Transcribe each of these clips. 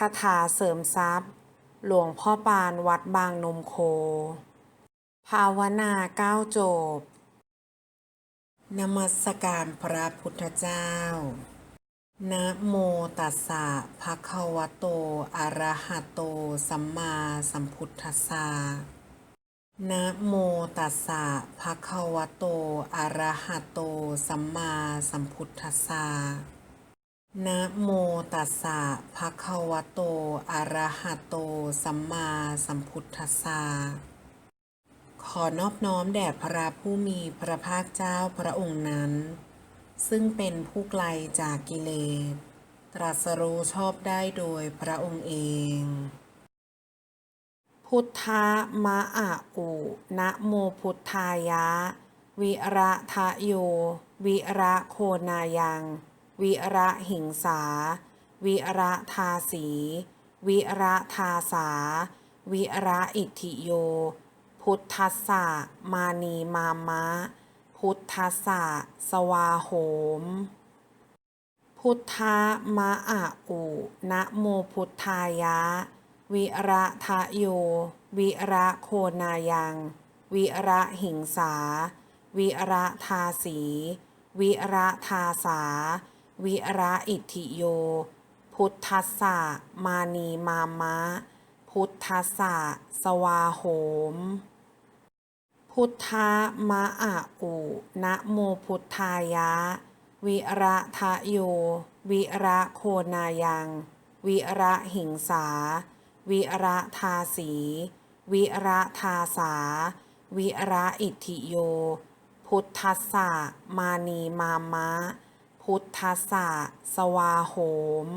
คาถาเสริมทรัพย์ หลวงพ่อปานวัดบางนมโค ภาวนาเก้าจบ นมัสการพระพุทธเจ้า นะโมตัสสะภะคะวะโต อะระหะโต สัมมาสัมพุทธัสสะนะโมตัสสะภะคะวะโต อะระหะโต สัมมาสัมพุทธัสสะ นะโมตัสสะภะคะวะโต อะระหะโต สัมมาสัมพุทธัสสะ ขอนอบน้อมแด่พระผู้มีพระภาคเจ้าพระองค์นั้น ซึ่งเป็นผู้ไกลจากกิเลส ตรัสรู้ชอบได้โดยพระองค์เอง พุทธะมะอะอุนะโมพุทธายะ วิระทะโย วิระโคนายัง วิระหิงสา วิระทาสี วิระทาสา วิระอิทิโย พุทธัสสะมานีมามะ พุทธัสสะสวาโหม พุทธะมะอะอุนะโมพุทธายะ วิระทะโย วิระโคนายัง วิระหิงสา วิระทาสี วิระทาสา วิระอิทธิโย พุทธัสสะมานีมามะ พุทธัสสะสวาโหม พุทธะมะอะอุนะโมพุทธายะ วิระทะโย วิระโคนายัง วิระหิงสา วิระทาสี วิระทาสา วิระอิทธิโย พุทธัสสะมานีมามะ พุทธัสสะสวาโหม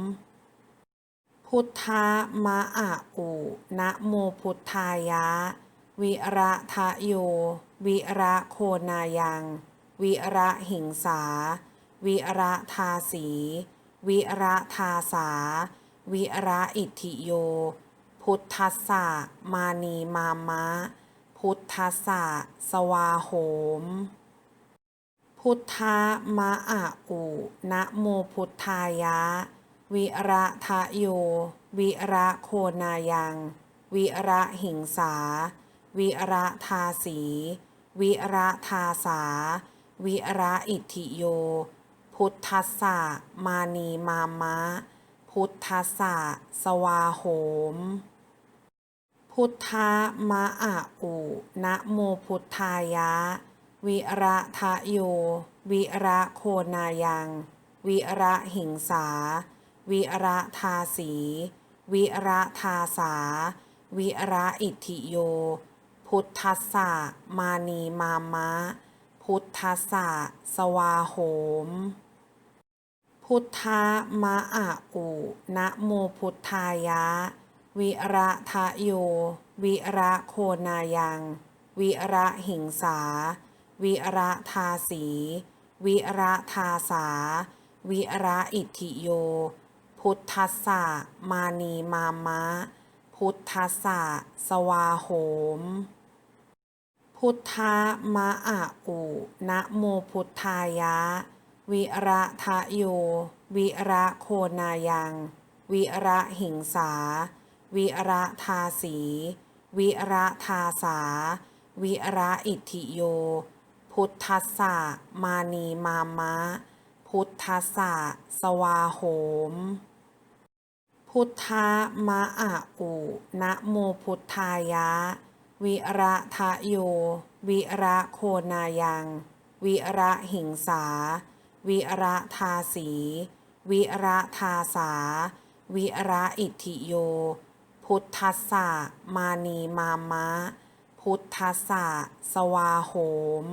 พุทธะมะอะอุนะโมพุทธายะ วิระทะโย วิระโคนายัง วิระหิงสา วิระทาสี วิระทาสา วิระอิทธิโย พุทธัสสะมานีมามะ พุทธัสสะสวาโหม พุทธะมะอะอุนะโมพุทธายะ วิระทะโย วิระโคนายัง วิระหิงสา วิระทาสี วิระทาสา วิระอิทธิโย พุทธัสสะมานีมามะ พุทธัสสะสวาโหม พุทธะมะอะอุนะโมพุทธายะ วิระทะโย วิระโคนายัง วิระหิงสา วิระทาสี วิระทาสา วิระอิทิโย พุทธัสสะมานีมามะ พุทธัสสะสวาโหม พุทธะมะอะอุนะโมพุทธายะ วิระทะโย วิระโคนายัง วิระหิงสา วิระทาสี วิระทาสา วิระอิทธิโย พุทธัสสะมานีมามะ พุทธัสสะสวาโหม พุทธะมะอะอุนะโมพุทธายะ วิระทะโย วิระโคนายัง วิระหิงสา วิระทาสี วิระทาสา วิระอิทธิโย พุทธัสสะมานีมามะ พุทธัสสะสวาโหม พุทธะมะอะอุนะโมพุทธายะ วิระทะโย วิระโคนายัง วิระหิงสา วิระทาสี วิระทาสา วิระอิทธิโย พุทธัสสะมานีมามะพุทธัสสะสวาโหม